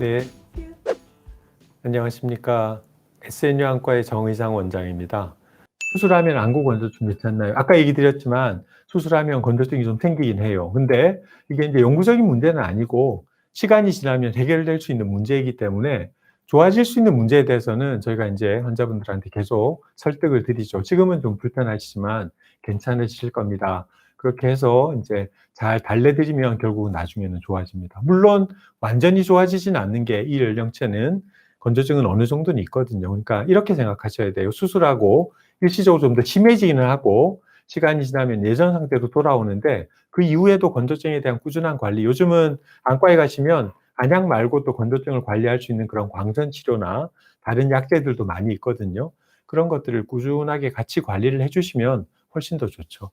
네. 안녕하십니까. SNU 안과의 정의상 원장입니다. 수술하면 안구 건조증 괜찮나요? 아까 얘기 드렸지만 수술하면 건조증이 좀 생기긴 해요. 근데 이게 이제 영구적인 문제는 아니고 시간이 지나면 해결될 수 있는 문제이기 때문에 좋아질 수 있는 문제에 대해서는 저희가 이제 환자분들한테 계속 설득을 드리죠. 지금은 좀 불편하시지만 괜찮으실 겁니다. 그렇게 해서 이제 잘 달래드리면 결국은 나중에는 좋아집니다. 물론 완전히 좋아지진 않는 게 이 연령체는 건조증은 어느 정도는 있거든요. 그러니까 이렇게 생각하셔야 돼요. 수술하고 일시적으로 좀 더 심해지기는 하고 시간이 지나면 예전 상태로 돌아오는데 그 이후에도 건조증에 대한 꾸준한 관리. 요즘은 안과에 가시면 안약 말고 또 건조증을 관리할 수 있는 그런 광선 치료나 다른 약제들도 많이 있거든요. 그런 것들을 꾸준하게 같이 관리를 해주시면 훨씬 더 좋죠.